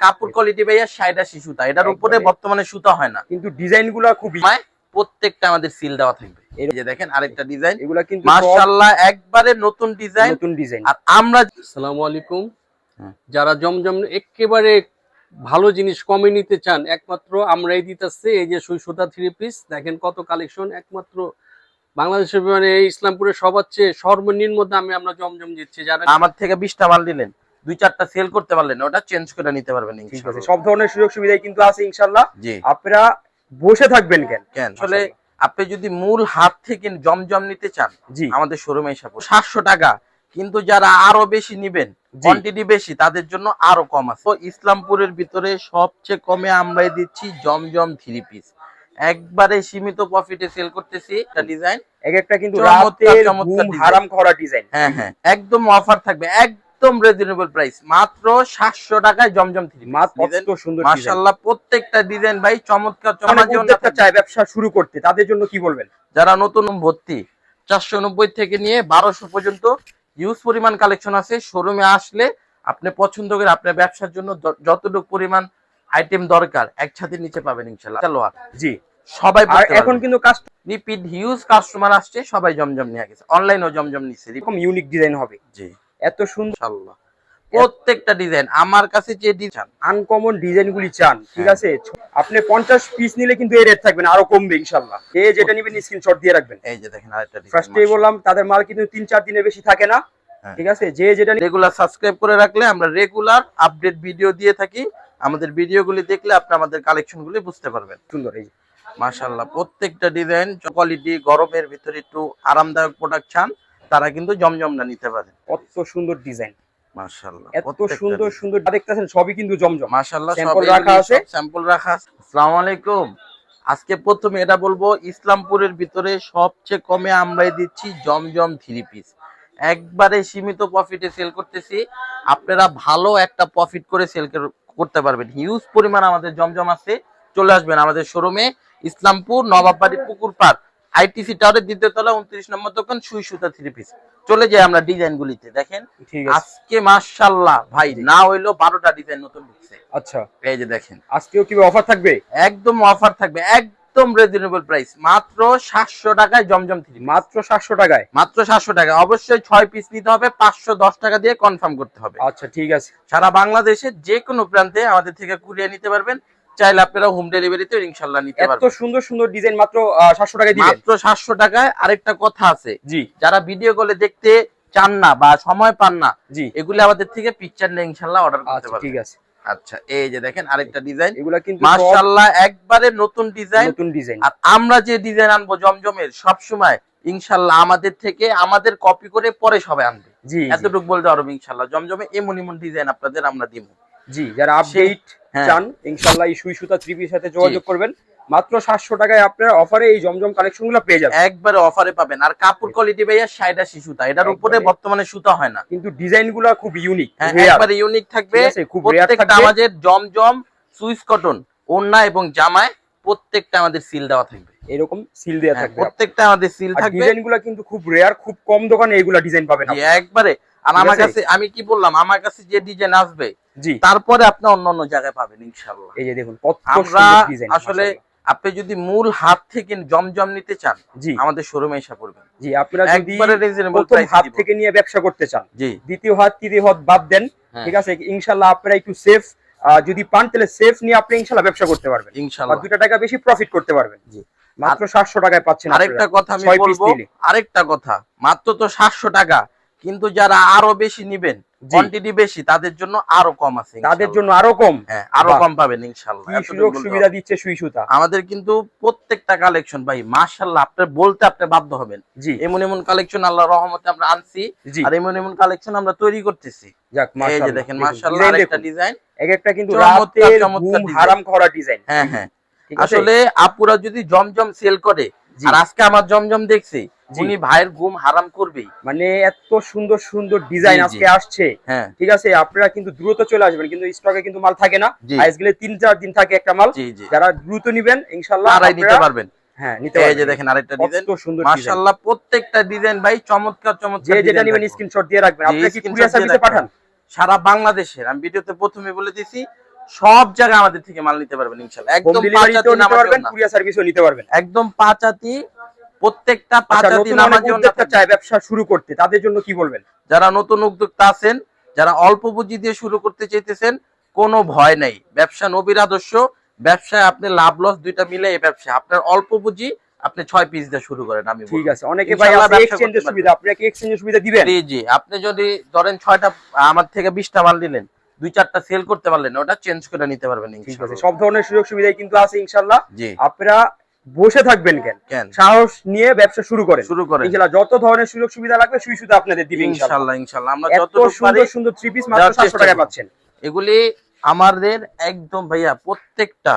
কাপড় কোয়ালিটি ভাইয়া সাইডা সুতা। এটার উপরে বর্তমানে সুতা হয় না। কিন্তু ডিজাইনগুলা খুবই প্রত্যেকটা আমাদের সিল দেওয়া থাকবে। এই যে দেখেন আরেকটা ডিজাইন এগুলা কিন্তু মাশাআল্লাহ একবারে নতুন ডিজাইন নতুন ডিজাইন আর আমরা আসসালামু আলাইকুম। হ্যাঁ। যারা জমজম একেবারে ভালো জিনিস কমে নিতে চান একমাত্র আমরাই দিতেছি। এই যে সুই সুতা থ্রি পিস দেখেন কত কালেকশন একমাত্র বাংলাদেশের মানে ইসলামপুরের সবার চেয়ে সর্বনিম্ন দামে আমরা জমজম দিচ্ছি। যারা আমার থেকে বিশটা মাল নিলেন। দুই চারটা সেল করতে পারলেন ওটা চেঞ্জ করে নিতে পারবেন ঠিক আছে সব ধরনের সুযোগ সুবিধাই কিন্তু আছে ইনশাল্লাহ আপনারা বসে থাকবেন কেন? কেন? আসলে আপনি যদি মূল হাত থেকে জমজম নিতে চান আমাদের শোরুমে এসে সাতশো টাকা কিন্তু যারা আরও বেশি নিবেন কোয়ান্টিটি বেশি তাদের জন্য আরও কম আছে। তো ইসলামপুরের ভিতরে সবচেয়ে কমে আমরাই দিচ্ছি জমজম থ্রি পিস একবারে সীমিত প্রফিটে সেল করতেছি একটা ডিজাইন এক একটা কিন্তু রাতের হারাম করা ডিজাইন হ্যাঁ হ্যাঁ একদম অফার থাকবে একদম রিজনেবল প্রাইস মাত্র সাতশো টাকায় জমজম থ্রি মাশাল্লাহ প্রত্যেকটা ডিজাইন ভাই চমৎকার মানে চমৎকার। উদ্যোক্তা ব্যবসা শুরু করতে তাদের জন্য কি বলবেন? যারা নতুন ভর্তি চারশো নব্বই থেকে নিয়ে বারোশো পর্যন্ত ইউজ পরিমাণ কালেকশন আছে। শোরুমে আসলে আপনি পছন্দ করে আপনার ব্যবসার জন্য যতটুকু পরিমাণ আইটেম দরকার এক ছাদের নিচে পাবেন ইনশাল্লাহ। জি। সবাই এখন কিন্তু রিপিট হিউজ কাস্টমার আসছে সবাই জমজম নিয়ে গেছে। অনলাইনেও জমজম নিচ্ছে। এরকম ইউনিক ডিজাইন হবে। জি। এত সুন্দর। প্রত্যেকটা ডিজাইন আমার কাছে যে ডিজাইন আনকমন ডিজাইন গুলি চান ঠিক হ্যাঁ। আছে? আপনি পঞ্চাশ পিস নিলে কিন্তু এই রেট থাকবে না আরও কমবে ইনশাল্লাহ এ যেটা নিবেন স্ক্রিনশট দিয়ে রাখবেন। এই যে দেখেন আরেকটা ফার্স্টে বললাম তাদের মাল কিন্তু তিন চার দিনের বেশি থাকে না হ্যাঁ। ঠিক আছে? যে যেটা রেগুলার সাবস্ক্রাইব করে রাখলে আমরা রেগুলার আপডেট ভিডিও দিয়ে থাকি। আমাদের ভিডিওগুলি দেখলে আপনি আমাদের কালেকশনগুলি বুঝতে পারবেন। সুন্দর এই। মাশাল্লাহ প্রত্যেকটা ডিজাইন কোয়ালিটি গরমের ভিতরে একটু আরামদায়ক প্রোডাক্ট চান। তারা কিন্তু জমজমটা নিতে পারে। কত সুন্দর ডিজাইন। এত সুন্দর সুন্দর দেখতেছেন সবই কিন্তু জমজম। মাশাল্লাহ সব রাখা আছে? স্যাম্পল রাখা আছে। আসসালামু আলাইকুম। আজকে প্রথমে এটা বলব ইসলামপুরের ভিতরে সবচেয়ে কমে আমরাই দিচ্ছি জমজম থ্রি পিস একবারে সীমিত প্রফিটে সেল করতেছি। আপনারা ভালো একটা প্রফিট করে সেল করতে পারবেন। হিউজ পরিমাণ আমাদের জমজম আছে। চলে আসবেন আমাদের শোরুমে ইসলামপুর নবাববাড়ি পুকুর পার্ক আইটিসি টাওয়ারের দ্বিতীয় তলা উনত্রিশ নম্বর দোকান সুই সুতা থ্রি পিস চলে যাই আমরা ডিজাইন গুলিতে দেখেন আজকে মাশাল্লাহ ভাই না হইল বারোটা ডিজাইন নতুন ঢুকছে। আচ্ছা। এই যে দেখেন। আজকেও কি অফার থাকবে? একদম অফার থাকবে একদম রিজনেবল প্রাইস মাত্র সাতশো টাকায় জমজম থ্রি মাত্র সাতশো টাকায়? মাত্র সাতশো টাকা অবশ্যই ছয় পিস নিতে হবে পাঁচশো দশ টাকা দিয়ে কনফার্ম করতে হবে। আচ্ছা ঠিক আছে। সারা বাংলাদেশের যে কোনো প্রান্তে আমাদের থেকে কুরিয়ে নিতে পারবেন। চাইলে আপনারা হোম ডেলিভারিতে ইনশাল্লাহ নিতে এত সুন্দর সুন্দর ডিজাইন মাত্র সাতশো টাকায় দিবেন? মাত্র সাতশো টাকায় আরেকটা কথা আছে। জি। যারা ভিডিও কলে দেখতে চান না বা সময় পান না জি। এগুলি আমাদের থেকে পিকচার নিয়ে ইনশাল্লাহ অর্ডার করতে আচ্ছা পারবেন। ঠিক আছে। আচ্ছা এই যে দেখেন আরেকটা ডিজাইন এগুলা কিন্তু মাশাআল্লাহ একবারে নতুন ডিজাইন নতুন ডিজাইন আর আমরা যে ডিজাইন আনব জমজমের সব সময় ইনশাল্লাহ আমাদের থেকে আমাদের কপি করে পরে সবাই আনবে। জি এতটুকু বলতে পারব ইনশাল্লাহ। জমজমে এমন এমন ডিজাইন আপনাদের আমরা দিব। জি যারা আপডেট হ্যাঁ। চান ইনশাল্লাহ এই সুই সুতা থ্রি পিসের সাথে যোগাযোগ করবেন। মাত্র সাতশো টাকায় আপনার অফারে এই জমজম কালেকশনগুলো পেয়ে যাবেন। একবারে অফারে পাবেন। আর কাপড় কোয়ালিটি ভাইয়া সাইডা সুতা। এটার উপরে বর্তমানে সুতা হয় না। কিন্তু ডিজাইনগুলা খুব ইউনিক হ্যাঁ একবারে ইউনিক থাকবে। খুব প্রত্যেকটা আমাদের জমজম সুইস কটন ওন্না এবং জামায় প্রত্যেকটা আমাদের সিল দেওয়া থাকবে। এরকম সিল দেওয়া হ্যাঁ, থাকবে। প্রত্যেকটা আমাদের সিল থাকবে। ডিজাইনগুলা কিন্তু খুব রেয়ার খুব কম দোকানে এগুলা ডিজাইন পাবেন একবারে। আর আমার কাছে আমি কি বললাম? আমার কাছে যে ডিজাইন আসবে জি। তারপরে আপনি অন্য অন্য জায়গায় পাবেন ইনশাল্লাহ এই যে দেখুন আমরা আসলে আপনি যদি মূল হাত থেকে জমজম নিতে চান আমাদের শোরুমে এসে পড়বেন। জি আপনারা যদি প্রথম হাত থেকে নিয়ে ব্যবসা করতে চান দ্বিতীয় হাত তৃতীয় হাত বাদ দেন হ্যাঁ। ঠিক আছে? ইনশাল্লাহ আপনারা একটু সেফ যদি পান তাহলে সেফ নিয়ে আপনি ইনশাল্লাহ ব্যবসা করতে পারবেন। ইনশাল্লাহ দুটা টাকা বেশি প্রফিট করতে পারবেন। জি। মাত্র সাতশো টাকায় পাচ্ছেন আরেকটা। কথা আমি বলব আরেকটা কথা মাত্র তো সাতশো টাকা। কিন্তু যারা আরও বেশি নিবেন কোয়ান্টিটি বেশি তাদের জন্য আরও কম আছে তাদের জন্য আরও কম? হ্যাঁ আরও কম পাবেন ইনশাল্লাহ। কি সুযোগ সুবিধা। দিচ্ছে সুই সুতা? আমাদের কিন্তু প্রত্যেকটা কালেকশন ভাই মাশাল্লাহ আপনার বলতে আপনি বাধ্য হবেন। জি। এমন এমন কালেকশন আল্লাহ রহমতে আমরা আনছি আর এমন এমন কালেকশন আমরা তৈরি করতেছি। যাক এই যে দেখেন মাশাআল্লাহ আরেকটা ডিজাইন। এক একটা কিন্তু ঘুম হারাম করা ডিজাইন। হ্যাঁ হ্যাঁ। আসলে আপুরা যদি জমজম সেল করে আর আজকে আমার জমজম দেখছি। উনি ভাইয়ের ঘুম হারাম করবেই। মানে এত সুন্দর সুন্দর ডিজাইন। আজকে আসছে। হ্যাঁ। ঠিক আছে আপনারা কিন্তু দ্রুত চলে আসবেন কিন্তু স্টকে কিন্তু মাল থাকে না। জি। আইস গেলে তিন চার দিন থাকে একটা মাল। যারা দ্রুত নিবেন ইনশাল্লাহ তারাই নিতে পারবেন। হ্যাঁ নিতে এই যে দেখেন আরেকটা ডিজাইন সুন্দর ডিজাইন মাশাআল্লাহ প্রত্যেকটা ডিজাইন ভাই চমৎকার চমৎকার যে যেটা design নিবেন থাকবে। স্ক্রিনশট দিয়ে রাখবেন। আপনি কি কুরিয়ার সার্ভিসে পাঠান? সারা বাংলাদেশের আমি ভিডিওতে প্রথমে বলে দিছি সব জায়গায় আমাদের থেকে মাল নিতে পারবেন একদম পাঁচাতি নিতে পারবেন কুরিয়ার সার্ভিসও নিতে পারবেন। একদম পাঁচাতি প্রত্যেকটা আচ্ছা, পাঁচাতি নামাজ উদ্যোক্তা চায় ব্যবসা শুরু করতে তাদের জন্য কি বলবেন? যারা নতুন উদ্যোক্তা আছেন যারা অল্প পুঁজি দিয়ে শুরু করতে চাইতেছেন কোনো ভয় নেই। ব্যবসা নবীর আদর্শ ব্যবসায় আপনি লাভ লস দুইটা মিলে এই ব্যবসা। আপনার অল্প পুঁজি আপনি ছয় পিস দিয়ে শুরু করেন আমি ঠিক আছে অনেকে ভাই এক্সচেঞ্জের সুবিধা আপনি কি এক্সচেঞ্জের সুবিধা দিবেন? জি জি। আপনি যদি ধরেন ছয়টা আমার থেকে বিশটা মাল নিলেন দুই চারটা সেল করতে পারলেন ওটা চেঞ্জ করে নিতে পারবেন ঠিক আছে সব ধরনের সুযোগ সুবিধাই কিন্তু আছে ইনশাল্লাহ আপনারা বসে থাকবেন কেন? কেন? সাহস নিয়ে ব্যবসা শুরু করেন। শুরু করেন। ইনশাল্লাহ যত ধরনের সুযোগ সুবিধা লাগবে সুই সুবিধা আপনাদের দিবে ইনশাল্লাহ ইনশাআল্লাহ ইনশাআল্লাহ। আমরা পারি সুন্দর সুন্দর থ্রি পিস মাত্র দেওয়ার সাতশো চেষ্টা টাকায় পাচ্ছেন। এগুলি আমাদের একদম ভাইয়া প্রত্যেকটা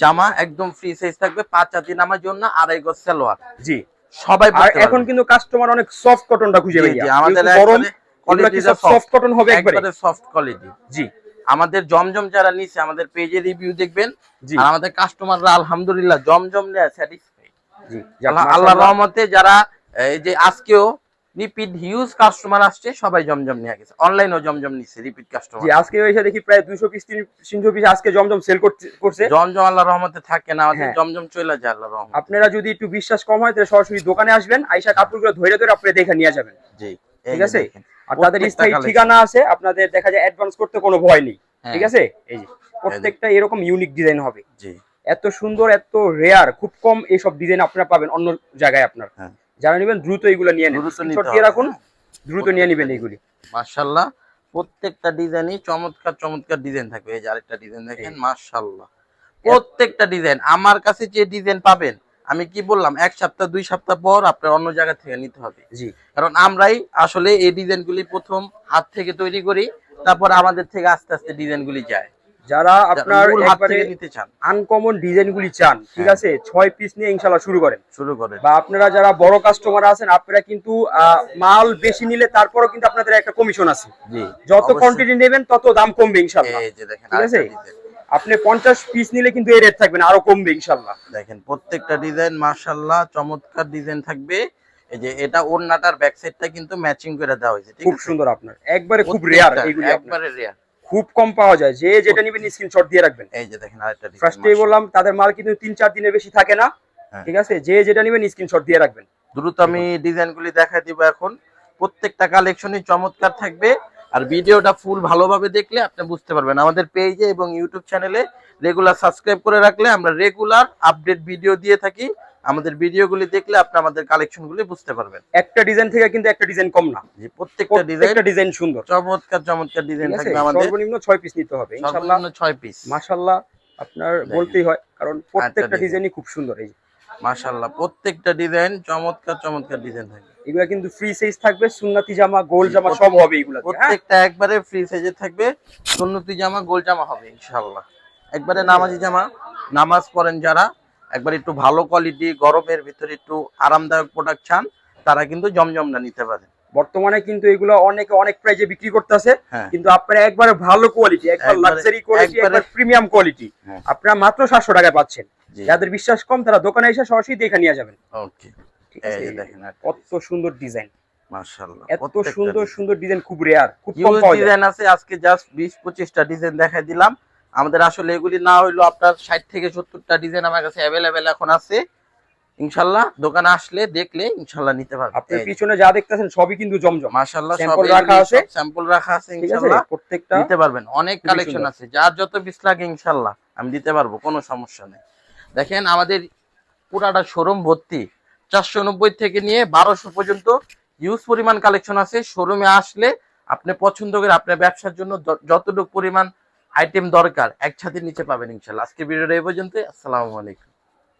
জামা একদম ফ্রি সাইজ থাকবে পাঁচ হাতি নামার জন্য আড়াই গজ সালোয়ার। জি। সবাই এখন কিন্তু কাস্টমার অনেক সফট কটনটা খুঁজে জি, আমাদের গরম এগুলা কি সব সফট কটন হবে একবারে? একবারে সফট কোয়ালিটি জি আমাদের জমজম যারা নিছে আমাদের পেজে রিভিউ দেখবেন। আর আমাদের কাস্টমাররা আলহামদুলিল্লাহ জমজম নিয়ে স্যাটিসফাই জি যাক, আল্লাহ রহমতে যারা এই যে আজকেও রিপিট হিউজ কাস্টমার আসছে সবাই জমজম নিয়ে গেছে। অনলাইনেও জমজম নিচ্ছে রিপিট কাস্টমার জি আজকে এসে দেখি প্রায় দুইশো পিস তিনশো পিস আজকে জমজম সেল করছে জমজম আল্লাহ রহমতে থাকে না আমাদের হ্যাঁ। জমজম চলে যায় আল্লাহ রহমত। আপনারা যদি একটু বিশ্বাস কম হয় তাহলে সরাসরি দোকানে আসবেন আইসা কাপড়গুলো ধরে ধরে আপনি দেখে নিয়ে যাবেন। জি। ঠিক আছে? আর তাদের স্থায়ী ঠিকানা আছে আপনাদের দেখা যায় অ্যাডভান্স করতে কোনো ভয় নেই হ্যাঁ, ঠিক আছে? এই যে প্রত্যেকটা এরকম ইউনিক ডিজাইন হবে। জি। এত সুন্দর এত রেয়ার খুব কম এইসব ডিজাইন আপনারা পাবেন অন্য জায়গায় আপনার। হ্যাঁ। যারা নেবেন দ্রুত এগুলো নিয়ে নেন দিয়ে রাখুন হ্যাঁ। দ্রুত নিয়ে নেবেন এইগুলি মাশাআল্লাহ প্রত্যেকটা ডিজাইনই চমৎকার চমৎকার ডিজাইন থাকবে। এই যে আরেকটা ডিজাইন দেখেন মাশাআল্লাহ। প্রত্যেকটা ডিজাইন আমার কাছে যে ডিজাইন পাবেন আমি কি বললাম এক সপ্তাহ দুই সপ্তাহ পর আপনার অন্য জায়গা থেকে নিতে হবে। জি। কারণ আমরাই আসলে এই ডিজাইনগুলি প্রথম হাত থেকে তৈরি করি তারপর আমাদের থেকে আস্তে আস্তে ডিজাইনগুলি যায়। যারা আপনার হাত থেকে নিতে চান। আনকমন ডিজাইন গুলি চান ঠিক হ্যাঁ। আছে? ছয় পিস নিয়ে ইনশাল্লাহ শুরু করেন। শুরু করেন। বা আপনারা যারা বড় কাস্টমার আছেন আপনারা কিন্তু মাল বেশি নিলে তারপরও কিন্তু আপনাদের একটা কমিশন আছে। জি যত কোয়ান্টিটি নেবেন তত দাম কমবে ইনশাল্লাহ এই যে দেখেন ঠিক আছে? আপনি পঞ্চাশ পিস নিলে কিন্তু এই রেট থাকবে না আরও কমবে ইনশাল্লাহ দেখেন প্রত্যেকটা ডিজাইন মাশাআল্লাহ চমৎকার ডিজাইন থাকবে। এই যে এটা ওড়নাটার ব্যাক সাইডটা কিন্তু ম্যাচিং করে দেওয়া হয়েছে ঠিক খুব সুন্দর আপনার। একবারে খুব রেয়ার প্রত্যেকটা একবারে রেয়ার খুব কম পাওয়া যায় যে যেটা নিবেন স্ক্রিনশট দিয়ে রাখবেন। এই যে দেখেন আরেকটা ডিজাইন ফার্স্টেই বললাম তাদের মাল কিন্তু তিন চার দিনের বেশি থাকে না হ্যাঁ। ঠিক আছে? যে যেটা নিবেন স্ক্রিনশট দিয়ে রাখবেন। দ্রুত আমি ডিজাইনগুলি দেখাই দিব এখন। প্রত্যেকটা কালেকশনই চমৎকার থাকবে। আর ভিডিওটা ফুল ভালোভাবে দেখলে আপনি বুঝতে পারবেন। আমাদের পেজে এবং ইউটিউব চ্যানেলে রেগুলার সাবস্ক্রাইব করে রাখলে আমরা রেগুলার আপডেট ভিডিও দিয়ে থাকি। আমাদের ভিডিওগুলি দেখলে আপনি আমাদের কালেকশনগুলি বুঝতে পারবেন। একটা ডিজাইন থেকে কিন্তু একটা ডিজাইন কম না। যে প্রত্যেকটা ডিজাইন একটা ডিজাইন সুন্দর। চমৎকার চমৎকার ডিজাইন থাকবে আমাদের। সর্বনিম্ন ছয় পিস নিতে হবে সর্বনিম্ন ছয় পিস মাশাল্লাহ আপনার বলতেই হয় কারণ প্রত্যেকটা design। ডিজাইনই খুব সুন্দর এই যে। মাশাল্লাহ প্রত্যেকটা ডিজাইন চমৎকার চমৎকার ডিজাইন থাকে। এগুলা কিন্তু ফ্রি সাইজ থাকবে সুন্নতি জামা গোল জামা সব হবে এগুলা প্রত্যেকটা একবারে ফ্রি সাইজে থাকবে সুন্নতি জামা গোল জামা হবে ইনশাআল্লাহ। একবারে নামাজি জামা নামাজ পড়েন যারা একবার একটু ভালো কোয়ালিটি গরমের ভিতরে একটু আরামদায়ক প্রোডাক্ট চান তারা কিন্তু জমজমটা নিতে পারেন। বর্তমানে কিন্তু এগুলো অনেকে অনেক প্রাইজে বিক্রি করতেছে হ্যাঁ। কিন্তু আপনারা একবারে ভালো কোয়ালিটি একবার লাক্সারি কোয়ালিটি একবার প্রিমিয়াম কোয়ালিটি। আপনারা মাত্র সাতশো টাকায় পাচ্ছেন। যাদের বিশ্বাস কম তারা দোকানে এসে সরাসরি দেখে নিয়ে যাবেন। ওকে এই দেখেন কত সুন্দর ডিজাইন মাশাআল্লাহ এত সুন্দর সুন্দর ডিজাইন খুব রেয়ার খুব কম পাওয়া যায়। ডিজাইন আছে আজকে জাস্ট বিশ পঁচিশটা ডিজাইন দেখাই দিলাম। আমাদের আসলে এগুলি না হইল আপনার ষাট থেকে সত্তরটা ডিজাইন আমার কাছে অ্যাভেলেবেল এখন আছে। ইনশাল্লাহ দোকানে আসলে দেখলে ইনশাল্লাহ নিতে পারবেন আপনার পিছনে যা দেখতেছেন সবই কিন্তু জমজম। সব sample রাখা আছে। স্যাম্পল রাখা আছে ইনশাল্লাহ। প্রত্যেকটা দিতে পারবেন অনেক কালেকশন আছে। যার যত পিস লাগে ইনশাল্লাহ আমি দিতে পারব কোনো সমস্যা নেই। দেখেন আমাদের পুরাটা শোরুম ভর্তি। চারশো নব্বই থেকে নিয়ে বারোশো পর্যন্ত ইউজ পরিমাণ কালেকশন আছে। শোরুমে আসলে আপনি পছন্দ করে আপনার ব্যবসার জন্য যতটুকু পরিমাণ আইটেম দরকার একসাথে নিচে পাবেন ইনশাল্লাহ। আজকে ভিডিওটা এই পর্যন্ত আসসালামু আলাইকুম।